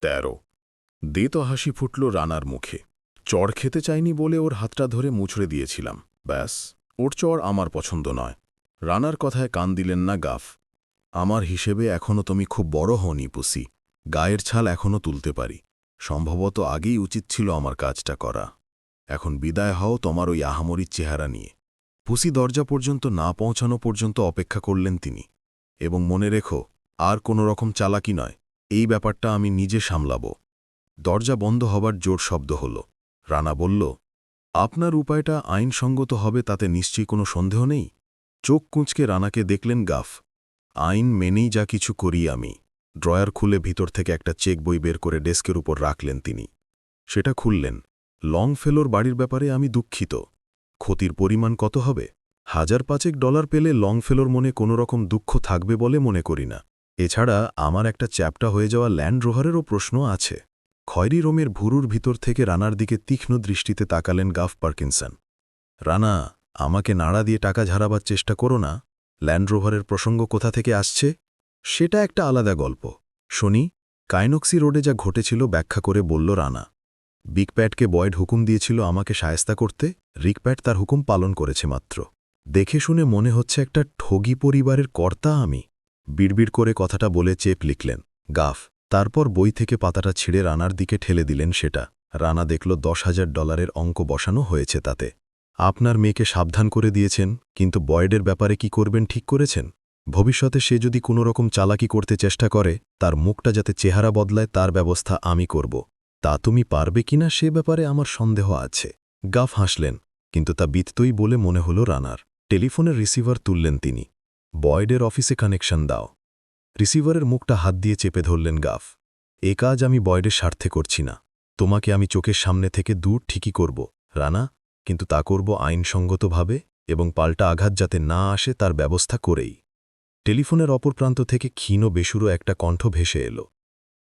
তেরো। দে তো হাসি ফুটল রানার মুখে। চড় খেতে চাইনি বলে ওর হাতটা ধরে মুছড়ে দিয়েছিলাম। ব্যাস, ওর চড় আমার পছন্দ নয়। রানার কথায় কান দিলেন না গাফ। আমার হিসেবে এখনও তুমি খুব বড় হওনি, পুসি। গায়ের ছাল এখনও তুলতে পারি। সম্ভবত আগেই উচিত ছিল আমার কাজটা করা। এখন বিদায় হও তোমার ওই আহামরির চেহারা নিয়ে। পুসি দরজা পর্যন্ত না পৌঁছানো পর্যন্ত অপেক্ষা করলেন তিনি। এবং মনে রেখো, আর কোনো রকম চালাকি নয়। এই ব্যাপারটা আমি নিজে সামলাব। দরজা বন্ধ হবার জোর শব্দ হল। রানা বলল, আপনার উপায়টা আইনসঙ্গত হবে তাতে নিশ্চয়ই কোনো সন্দেহ নেই? চোখ কুঁচকে রানাকে দেখলেন গাফ। আইন মেনেই যা কিছু করি আমি। ড্রয়ার খুলে ভিতর থেকে একটা চেক বই বের করে ডেস্কের উপর রাখলেন তিনি। সেটা খুললেন। লং ফেলোর বাড়ির ব্যাপারে আমি দুঃখিত। ক্ষতির পরিমাণ কত হবে? হাজার পাঁচেক ডলার পেলে লং ফেলোর মনে কোনো রকম দুঃখ থাকবে বলে মনে করি না। এছাড়া আমার একটা চ্যাপটা হয়ে যাওয়া ল্যান্ড রোহারেরও প্রশ্ন আছে। খয়রি রোমের ভুরুর ভিতর থেকে রানার দিকে তীক্ষ্ণ দৃষ্টিতে তাকালেন গাফ পার্কিনসন। রানা, আমাকে নাড়া দিয়ে টাকা ঝাড়াবার চেষ্টা করো না। ল্যান্ড রোভারের প্রসঙ্গ কোথা থেকে আসছে? সেটা একটা আলাদা গল্প। শনি, কাইনক্সি রোডে যা ঘটেছিল ব্যাখ্যা করে বলল রানা। বিগপ্যাটকে বয়েড হুকুম দিয়েছিল আমাকে সায়স্তা করতে রিকপ্যাট তার হুকুম পালন করেছে মাত্র। দেখে শুনে মনে হচ্ছে একটা ঠগি পরিবারের কর্তা আমি। বিড়বিড় করে কথাটা বলে চেপ লিখলেন। গাফ, তারপর বই থেকে পাতাটা ছিঁড়ে রানার দিকে ঠেলে দিলেন সেটা। রানা দেখল দশ হাজার ডলারের অঙ্ক বসানো হয়েছে তাতে। আপনার মেয়েকে সাবধান করে দিয়েছেন, কিন্তু বয়েডের ব্যাপারে কি করবেন ঠিক করেছেন? ভবিষ্যতে সে যদি কোনো রকম চালাকি করতে চেষ্টা করে, তার মুখটা যাতে চেহারা বদলায় তার ব্যবস্থা আমি করব। তা তুমি পারবে কিনা সে ব্যাপারে আমার সন্দেহ আছে। গাফ হাসলেন, কিন্তু তা বিততই বলে মনে হল রানার। টেলিফোনের রিসিভার তুললেন তিনি। বয়েডের অফিসে কানেকশন দাও। রিসিভারের মুখটা হাত দিয়ে চেপে ধরলেন গাফ। এ কাজ আমি বয়েডের স্বার্থে করছি না। তোমাকে আমি চোখের সামনে থেকে দূর ঠিকই করব, রানা। কিন্তু তা করব আইনসঙ্গতভাবে এবং পাল্টা আঘাত যাতে না আসে তার ব্যবস্থা করেই। টেলিফোনের অপর প্রান্ত থেকে ক্ষীণ বেসুরো একটা কণ্ঠ ভেসে এলো।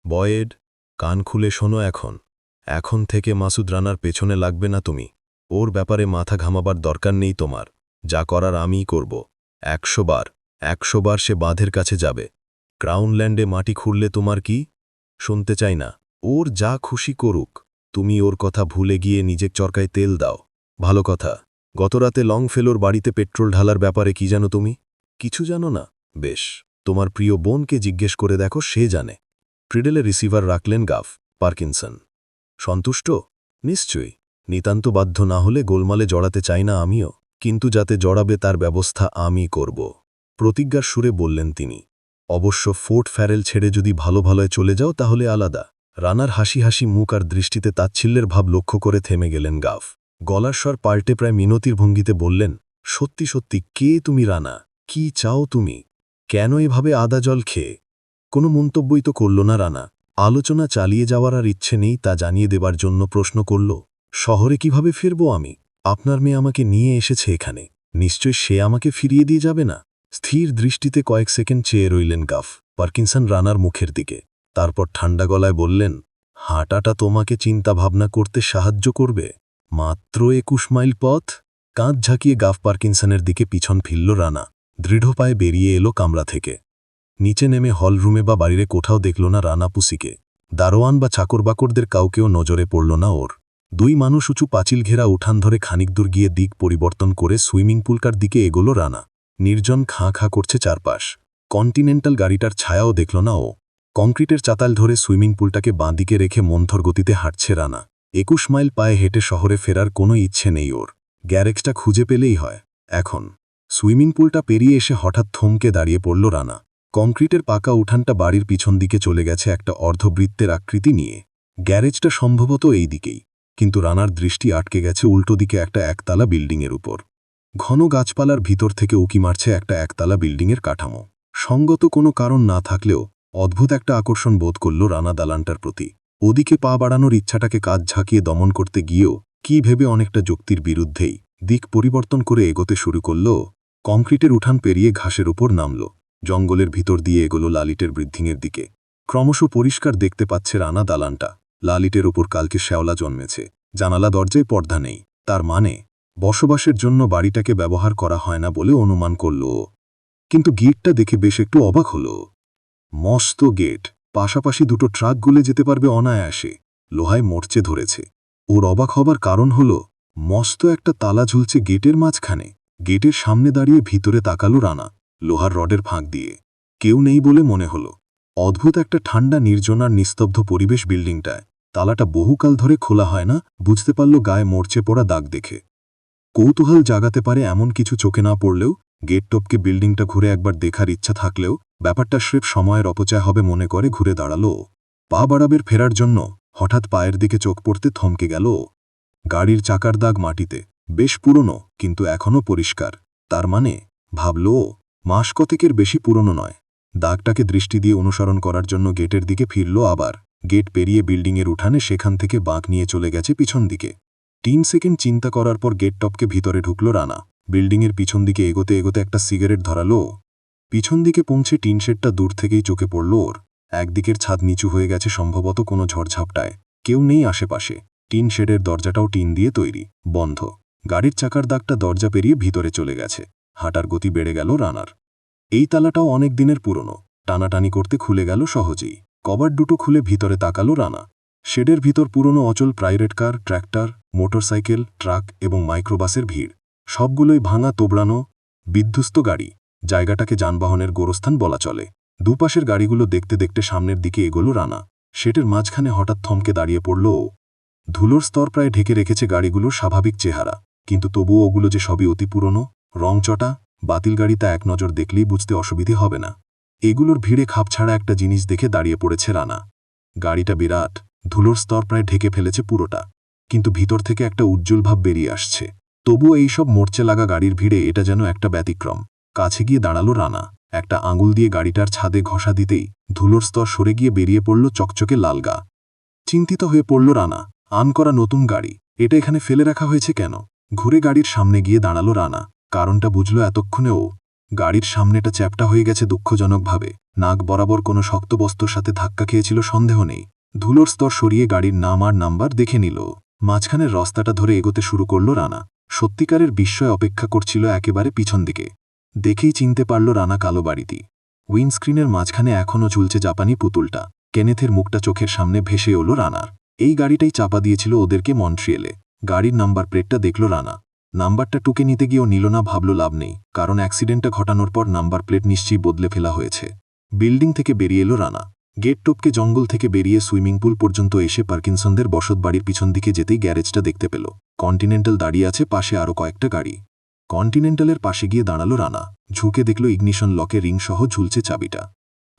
বয়েড, কান খুলে শোনো এখন। এখন থেকে মাসুদ রানার পেছনে লাগবে না তুমি। ওর ব্যাপারে মাথা ঘামাবার দরকার নেই তোমার। যা করার আমিই করব। একশো বার একশো বার সে বাঁধের কাছে যাবে। ক্রাউনল্যান্ডে মাটি খুঁড়লে তোমার কি? শুনতে চাই না। ওর যা খুশি করুক, তুমি ওর কথা ভুলে গিয়ে নিজের চরকায় তেল দাও। ভালো কথা। গতরাতে লং ফেলোর বাড়িতে পেট্রোল ঢালার ব্যাপারে কি জানো তুমি? কিছু জানো না? বেশ, তোমার প্রিয় বোনকে জিজ্ঞেস করে দেখো, সে জানে। ট্রিডেলে রিসিভার রাখলেন গাফ, পার্কিনসন। সন্তুষ্ট? নিশ্চয়ই। নিতান্ত বাধ্য না হলে গোলমালে জড়াতে চাই না আমিও। কিন্তু যাতে জড়াবে তার ব্যবস্থা আমি করব। প্রতিজ্ঞার সুরে বললেন তিনি, অবশ্য ফোর্ট ফ্যারেল ছেড়ে যদি ভালো ভালোয় চলে যাও তাহলে আলাদা। রানার হাসি হাসি মুখ আর দৃষ্টিতে তাচ্ছিল্যের ভাব লক্ষ্য করে থেমে গেলেন গাফ। গলার স্বর পাল্টে প্রায় মিনতির ভঙ্গিতে বললেন, সত্যি সত্যি, কে তুমি রানা? কি চাও তুমি? কেন এভাবে আদা জল খেয়ে? কোনো মন্তব্যই তো করল না রানা। আলোচনা চালিয়ে যাওয়ার আর ইচ্ছে নেই তা জানিয়ে দেবার জন্য প্রশ্ন করল, শহরে কীভাবে ফিরব আমি? আপনার মেয়ে আমাকে নিয়ে এসেছে এখানে। নিশ্চয় সে আমাকে ফিরিয়ে দিয়ে যাবে না? স্থির দৃষ্টিতে কয়েক সেকেন্ড চেয়ে রইলেন গাফ, পার্কিনসন রানার মুখের দিকে। তারপর ঠান্ডা গলায় বললেন, হাঁটাটা তোমাকে চিন্তা ভাবনা করতে সাহায্য করবে। মাত্র একুশ মাইল পথ? কাঁধ ঝাঁকিয়ে গাফ পার্কিনসনের দিকে পিছন ফিরল রানা। দৃঢ় পায়ে বেরিয়ে এলো কামরা থেকে। নিচে নেমে হলরুমে বা বাড়িরে কোথাও দেখল না রানা পুসিকে। দারোয়ান বা চাকরবাকরদের কাউকেও নজরে পড়ল না ওর। দুই মানুষ উঁচু পাঁচিল ঘেরা উঠান ধরে খানিক দূর গিয়ে দিক পরিবর্তন করে সুইমিং পুলকার দিকে এগোল রানা। নির্জন খাঁ খাঁ করছে চারপাশ। কন্টিনেন্টাল গাড়িটার ছায়াও দেখল না ও। কংক্রিটের চাতাল ধরে সুইমিং পুলটাকে বাঁদিকে রেখে মন্থর গতিতে হাঁটছে রানা। একুশ মাইল পায়ে হেঁটে শহরে ফেরার কোনো ইচ্ছে নেই ওর। গ্যারেক্সটা খুঁজে পেলেই হয়। এখন সুইমিং পুলটা পেরিয়ে এসে হঠাৎ থমকে দাঁড়িয়ে পড়ল রানা। কংক্রিটের পাকা উঠানটা বাড়ির পিছন দিকে চলে গেছে একটা অর্ধবৃত্তের আকৃতি নিয়ে। গ্যারেজটা সম্ভবত এই দিকেই। কিন্তু রানার দৃষ্টি আটকে গেছে উল্টো দিকে একটা একতলা বিল্ডিংয়ের উপর। ঘন গাছপালার ভিতর থেকে উকি মারছে একটা একতলা বিল্ডিংয়ের কাঠামো। সঙ্গত কোনো কারণ না থাকলেও অদ্ভুত একটা আকর্ষণ বোধ করল রানা দালানটার প্রতি। ওদিকে পা বাড়ানোর ইচ্ছাটাকে কাজ ঝাঁকিয়ে দমন করতে গিয়েও কি ভেবে অনেকটা যুক্তির বিরুদ্ধেই দিক পরিবর্তন করে এগোতে শুরু করল, কংক্রিটের উঠান পেরিয়ে ঘাসের উপর নামল, জঙ্গলের ভিতর দিয়ে এগোলো লালিটের বৃদ্ধিংয়ের দিকে। ক্রমশ পরিষ্কার দেখতে পাচ্ছে রানা দালানটা। লালিটের ওপর কালকে শ্যাওলা জন্মেছে। জানালা দরজায় পর্দা নেই। তার মানে বসবাসের জন্য বাড়িটাকে ব্যবহার করা হয় না বলে অনুমান করল। কিন্তু গেটটা দেখে বেশ একটু অবাক হল। মস্ত গেট। পাশাপাশি দুটো ট্রাক গুলে যেতে পারবে অনায়াসে। লোহায় মরচে ধরেছে। ওর অবাক হবার কারণ হল, মস্ত একটা তালা ঝুলছে গেটের মাঝখানে। গেটের সামনে দাঁড়িয়ে ভিতরে তাকালো রানা, লোহার রডের ফাঁক দিয়ে। কেউ নেই বলে মনে হল। অদ্ভুত একটা ঠান্ডা, নির্জনার, নিস্তব্ধ পরিবেশ বিল্ডিংটায়। তালাটা বহুকাল ধরে খোলা হয় না, বুঝতে পারল গায়ে মরচে পড়া দাগ দেখে। কৌতূহল জাগাতে পারে এমন কিছু চোখে না পড়লেও, গেট টপকে বিল্ডিংটা ঘুরে একবার দেখার ইচ্ছা থাকলেও, ব্যাপারটা স্রেফ সময়ের অপচয় হবে মনে করে ঘুরে দাঁড়াল। পা বাড়াবের ফেরার জন্য, হঠাৎ পায়ের দিকে চোখ পড়তে থমকে গেল। গাড়ির চাকার দাগ মাটিতে, বেশ পুরনো, কিন্তু এখনও পরিষ্কার। তার মানে ভাবল মাস কতেকের বেশি পুরনো নয়। দাগটাকে দৃষ্টি দিয়ে অনুসরণ করার জন্য গেটের দিকে ফিরল আবার। গেট পেরিয়ে বিল্ডিংয়ের উঠানে সেখান থেকে বাঁক নিয়ে চলে গেছে পিছন দিকে। তিন সেকেন্ড চিন্তা করার পর গেট টপকে ভিতরে ঢুকল রানা। বিল্ডিংয়ের পিছন দিকে এগোতে এগোতে একটা সিগারেট ধরালো। পিছন দিকে পৌঁছে টিন শেডটা দূর থেকেই চোখে পড়ল ওর। একদিকের ছাদ নিচু হয়ে গেছে সম্ভবত কোনো ঝড়ঝাপটায়। কেউ নেই আশেপাশে। টিন শেডের দরজাটাও টিন দিয়ে তৈরি, বন্ধ। গাড়ির চাকার দাগটা দরজা পেরিয়ে ভিতরে চলে গেছে। হাঁটার গতি বেড়ে গেল রানার। এই তালাটাও অনেক দিনের পুরনো। টানাটানি করতে খুলে গেল সহজেই। কভার দুটো খুলে ভিতরে তাকালো রানা। শেডের ভিতর পুরনো অচল private car, tractor, motorcycle, truck এবং মাইক্রোবাসের ভিড়। সবগুলোই ভাঙা তোবড়ানো, বিধ্বস্ত গাড়ি। জায়গাটাকে যানবাহনের গোরস্থান বলা চলে। দুপাশের গাড়িগুলো দেখতে দেখতে সামনের দিকে এগোলো রানা। শেডের মাঝখানে হঠাৎ থমকে দাঁড়িয়ে পড়ল ও। ধুলোর স্তর প্রায় ঢেকে রেখেছে গাড়িগুলোর স্বাভাবিক চেহারা। কিন্তু তবুও ওগুলো যে সবই অতি পুরনো, রংচটা, বাতিল গাড়ি তা এক নজর দেখলেই বুঝতে অসুবিধে হবে না। এগুলোর ভিড়ে খাপছাড়া একটা জিনিস দেখে দাঁড়িয়ে পড়েছে রানা। গাড়িটা বিরাট, ধুলোর স্তর প্রায় ঢেকে ফেলেছে পুরোটা। কিন্তু ভিতর থেকে একটা উজ্জ্বল ভাব বেরিয়ে আসছে। তবুও এইসব মোর্চে লাগা গাড়ির ভিড়ে এটা যেন একটা ব্যতিক্রম। কাছে গিয়ে দাঁড়াল রানা। একটা আঙুল দিয়ে গাড়িটার ছাদে ঘষা দিতেই ধুলোর স্তর সরে গিয়ে বেরিয়ে পড়ল চকচকে লাল গা। চিন্তিত হয়ে পড়ল রানা। আন করা নতুন গাড়ি। এটা এখানে ফেলে রাখা হয়েছে কেন? ঘুরে গাড়ির সামনে গিয়ে দাঁড়াল রানা। কারণটা বুঝল এতক্ষণেও গাড়ির সামনেটা চ্যাপটা হয়ে গেছে দুঃখজনকভাবে। নাক বরাবর কোনো শক্ত বস্তুর সাথে ধাক্কা খেয়েছিল, সন্দেহ নেই। ধুলোর স্তর সরিয়ে গাড়ির নাম আর নাম্বার দেখে নিল। মাঝখানের রাস্তাটা ধরে এগোতে শুরু করল রানা। সত্যিকারের বিস্ময় অপেক্ষা করছিল একেবারে পিছন দিকে। দেখেই চিনতে পারল রানা কালো বাড়িটি। উইন্ডস্ক্রিনের মাঝখানে এখনও ঝুলছে জাপানি পুতুলটা। কেনেথের মুখটা চোখের সামনে ভেসে এলো রানার। এই গাড়িটাই চাপা দিয়েছিল ওদেরকে মন্ট্রিয়েলে। গাড়ির নাম্বার প্লেটটা দেখল রানা। নাম্বারটা টুকে নিতে গিয়েও নিল না, ভাবল লাভ নেই, কারণ অ্যাক্সিডেন্টটা ঘটানোর পর নাম্বার প্লেট নিশ্চয়ই বদলে ফেলা হয়েছে। বিল্ডিং থেকে বেরিয়ে এলো রানা। গেট টপকে জঙ্গল থেকে বেরিয়ে সুইমিং পুল পর্যন্ত এসে পার্কিনসনদের বসত বাড়ির পিছন দিকে যেতেই গ্যারেজটা দেখতে পেল। কন্টিনেন্টাল দাঁড়িয়ে আছে পাশে আরও কয়েকটা গাড়ি। কন্টিনেন্টালের পাশে গিয়ে দাঁড়াল রানা। ঝুঁকে দেখল ইগনিশন লকে রিংসহ ঝুলছে চাবিটা।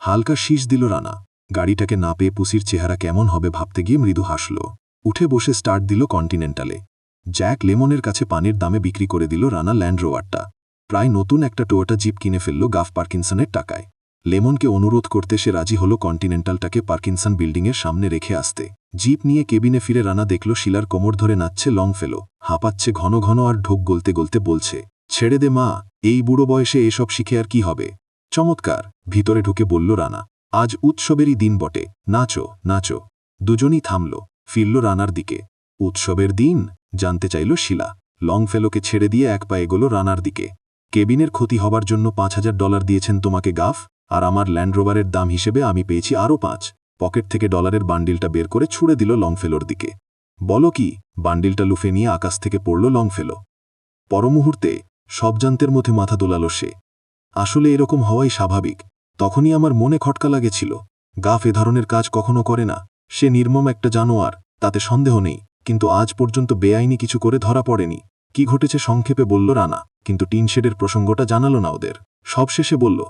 হালকা শীষ দিল রানা। গাড়িটাকে না পেয়ে পুসির চেহারা কেমন হবে ভাবতে গিয়ে মৃদু হাসল। উঠে বসে স্টার্ট দিল কন্টিনেন্টালে। জ্যাক লেমনের কাছে পানির দামে বিক্রি করে দিল রানা ল্যান্ড রোভারটা। প্রায় নতুন একটা টোয়োটা জিপ কিনে ফেলল গাফ পার্কিনসনের টাকায়। লেমনকে অনুরোধ করতে সে রাজি হল কন্টিনেন্টালটাকে পার্কিনসন বিল্ডিংয়ের সামনে রেখে আসতে। জিপ নিয়ে কেবিনে ফিরে রানা দেখল শিলার কোমর ধরে নাচছে লং ফেলো, হাঁপাচ্ছে ঘন ঘন আর ঢোক গলতে গলতে বলছে, ছেড়ে দে মা, এই বুড়ো বয়সে এসব শিখে আর কি হবে? চমৎকার, ভিতরে ঢুকে বলল রানা, আজ উৎসবেরই দিন বটে, নাচো নাচো। দুজনই থামল, ফিরল রানার দিকে। উৎসবের দিন, জানতে চাইল শিলা। লং ফেলোকে ছেড়ে দিয়ে এক পা এগোলো রানার দিকে। কেবিনের ক্ষতি হবার জন্য পাঁচ হাজার ডলার দিয়েছেন তোমাকে গাফ, আর আমার ল্যান্ড রোভারের দাম হিসেবে আমি পেয়েছি আরও পাঁচ। পকেট থেকে ডলারের বান্ডিলটা বের করে ছুড়ে দিল লংফেলোর দিকে। বলো কি, বান্ডিলটা লুফে নিয়ে আকাশ থেকে পড়ল লংফেলো। পরমুহূর্তে, সব জান্তের মধ্যে মাথা দোলাল সে। আসলে এরকম হওয়াই স্বাভাবিক। তখনই আমার মনে খটকা লাগেছিল। গাফ এ ধরনের কাজ কখনো করে না। সে নির্মম একটা জানোয়ার, তাতে সন্দেহ নেই। কিন্তু আজ পর্যন্ত বেআইনি কিছু করে ধরা পড়েনি। কি ঘটেছে সংক্ষেপে বলল রানা, কিন্তু টিনশেডের প্রসঙ্গটা জানালো না ওদের। সবশেষে বলল,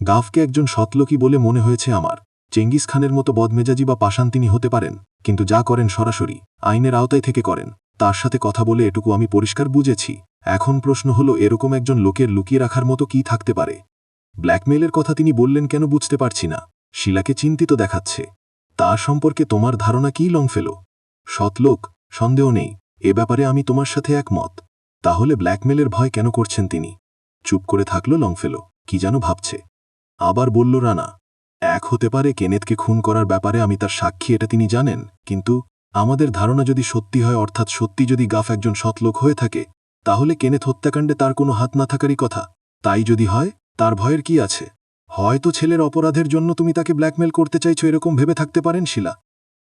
গাফকে একজন সৎলোকী বলে মনে হয়েছে আমার। চেঙ্গিস খানের মতো বদমেজাজি বা পাশান তিনি হতে পারেন, কিন্তু যা করেন সরাসরি, আইনের আওতায় থেকে করেন। তার সাথে কথা বলে এটুকু আমি পরিষ্কার বুঝেছি। এখন প্রশ্ন হলো, এরকম একজন লোকের লুকিয়ে রাখার মতো কি থাকতে পারে? ব্ল্যাকমেলের কথা তিনি বললেন কেন বুঝতে পারছি না। শিলাকে চিন্তিত দেখাচ্ছে। তার সম্পর্কে তোমার ধারণা কি, লংফেলো? সৎলোক সন্দেহ নেই, এ ব্যাপারে আমি তোমার সাথে একমত। তাহলে ব্ল্যাকমেলের ভয় কেন করছেন তিনি? চুপ করে থাকল লংফেলো, কি যেন ভাবছে। আবার বলল, রানা, এক হতে পারে কেনেতকে খুন করার ব্যাপারে আমি তার সাক্ষী, এটা তিনি জানেন, কিন্তু আমাদের ধারণা যদি সত্যি হয়, অর্থাৎ সত্যি যদি গাফ একজন সৎলোক হয়ে থাকে, তাহলে কেনেথ হত্যাকাণ্ডে তার কোনো হাত না থাকারই কথা। তাই যদি হয়, তার ভয়ের কি আছে? হয়তো ছেলের অপরাধের জন্য তুমি তাকে ব্ল্যাকমেল করতে চাইছো, এরকম ভেবে থাকতে পারেন শিলা।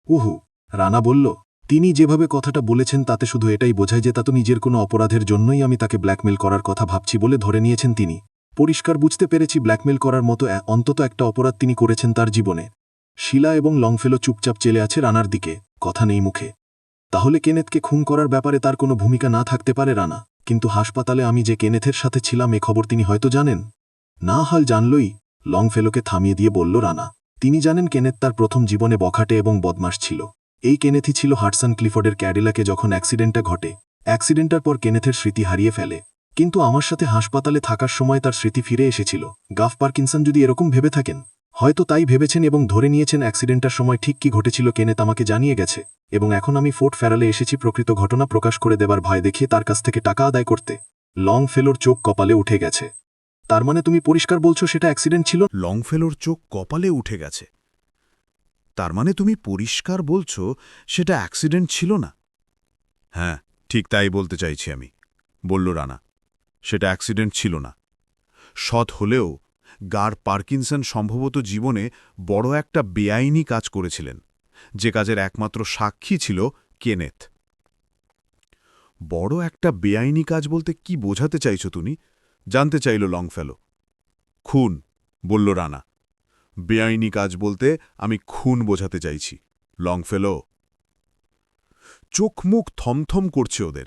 উহু, রানা বলল তিনি যেভাবে কথাটা বলেছেন তাতে শুধু এটাই বোঝায় যে তা তো নিজের কোনো অপরাধের জন্যই আমি তাকে ব্ল্যাকমেল করার কথা ভাবছি বলে ধরে নিয়েছেন তিনি। পরিষ্কার বুঝতে পেরেছি ব্ল্যাকমেল করার মতো অন্তত একটা অপরাধ তিনি করেছেন তার জীবনে। শিলা এবং লংফেলো চুপচাপ চেলে আছে রানার দিকে, কথা নেই মুখে। তাহলে কেনেথকে খুন করার ব্যাপারে তার কোনো ভূমিকা না থাকতে পারে রানা, কিন্তু হাসপাতালে আমি যে কেনেথের সাথে ছিলাম এ খবর তিনি হয়তো জানেন? না হাল জানলই, লংফেলোকে থামিয়ে দিয়ে বলল রানা, তিনি জানেন কেনেথ তার প্রথম জীবনে বখাটে এবং বদমাস ছিল। এই কেনেথি ছিল হাটসন ক্লিফোর্ডের ক্যাডিলাকে যখন অ্যাক্সিডেন্টটা ঘটে অ্যাক্সিডেন্টার পর কেনেথের স্মৃতি হারিয়ে ফেলে। কিন্তু আমার সাথে হাসপাতালে থাকার সময় তার স্মৃতি ফিরে এসেছিল। গাফ পার্কিনসন যদি এরকম ভেবে থাকেন, হয়তো তাই ভেবেছেন এবং ধরে নিয়েছেন অ্যাক্সিডেন্টার সময় ঠিক কি ঘটেছিল কেনেত আমাকে জানিয়ে গেছে, এবং এখন আমি ফোর্ট ফ্যারালে এসেছি প্রকৃত ঘটনা প্রকাশ করে দেবার ভয় দেখিয়ে তার কাছ থেকে টাকা আদায় করতে। লং ফেলোর চোখ কপালে উঠে গেছে। তার মানে তুমি পরিষ্কার বলছো সেটা অ্যাক্সিডেন্ট ছিল? লংফেলোর চোখ কপালে উঠে গেছে। তার মানে তুমি পরিষ্কার বলছো সেটা অ্যাক্সিডেন্ট ছিল না? হ্যাঁ ঠিক তাই বলতে চাইছি আমি, বলল রানা। সেটা অ্যাক্সিডেন্ট ছিল না। সৎ হলেও গার পার্কিনসন সম্ভবত জীবনে বড় একটা বেআইনি কাজ করেছিলেন, যে কাজের একমাত্র সাক্ষী ছিল কেনেথ। বড় একটা বেআইনি কাজ বলতে কি বোঝাতে চাইছো তুমি? জানতে চাইল লংফেলো। খুন, বলল রানা। বেআইনি কাজ বলতে আমি খুন বোঝাতে চাইছি। লংফেলো চোখ মুখ থমথম করছে ওদের।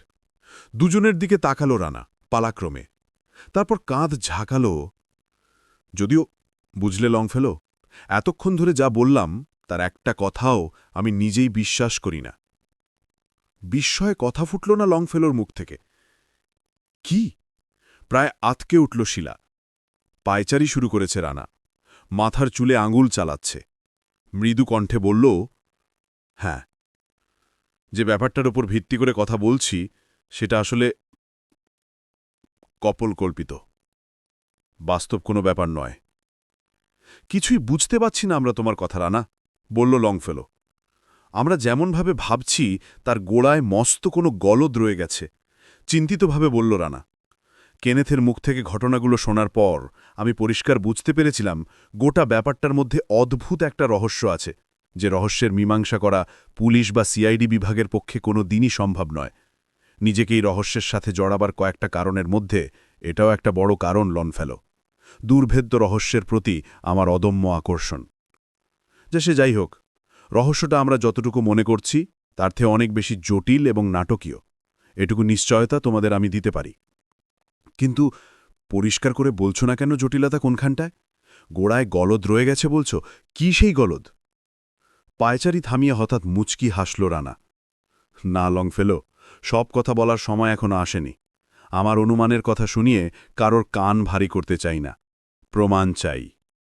দুজনের দিকে তাকালো রানা, পালাক্রমে। তারপর কাঁধ ঝাঁকালো। যদিও, বুঝলে লংফেলো এতক্ষণ ধরে যা বললাম, তার একটা কথাও আমি নিজেই বিশ্বাস করি না। বিস্ময়ে কথা ফুটল না লংফেলোর মুখ থেকে। কি? প্রায় আতকে উঠল শিলা। পায়চারি শুরু করেছে রানা। মাথার চুলে আঙুল চালাচ্ছে। মৃদু কণ্ঠে বলল হ্যাঁ যে ব্যাপারটার ওপর ভিত্তি করে কথা বলছি, সেটা আসলে কপল কল্পিত বাস্তব কোনো ব্যাপার নয়। কিছুই বুঝতে পারছি না আমরা তোমার কথা, রানা, বলল লংফেলো আমরা যেমনভাবে ভাবছি, তার গোড়ায় মস্ত কোনো গলদ রয়ে গেছে, চিন্তিতভাবে বলল রানা। কেনেথের মুখ থেকে ঘটনাগুলো শোনার পর আমি পরিষ্কার বুঝতে পেরেছিলাম গোটা ব্যাপারটার মধ্যে অদ্ভুত একটা রহস্য আছে, যে রহস্যের মীমাংসা করা পুলিশ বা সিআইডি বিভাগের পক্ষে কোনো দিনই সম্ভব নয়। নিজেকে এই রহস্যের সাথে জড়াবার কয়েকটা কারণের মধ্যে এটাও একটা বড় কারণ, লনফেলো। দুর্ভেদ্য রহস্যের প্রতি আমার অদম্য আকর্ষণ। যে সে যাই হোক, রহস্যটা আমরা যতটুকু মনে করছি, তার থেকে অনেক বেশি জটিল এবং নাটকীয়। এটুকু নিশ্চয়তা তোমাদের আমি দিতে পারি। কিন্তু পরিষ্কার করে বলছো না কেন জটিলতা কোনখানটায়? গোড়ায় গলদ রয়ে গেছে বলছো? কি সেই গলদ? পায়চারি থামিয়ে হঠাৎ মুচকি হাসল রানা। না লং ফেলো সব কথা বলার সময় এখনও আসেনি। আমার অনুমানের কথা শুনিয়ে কারোর কান ভারী করতে চাই না। প্রমাণ চাই।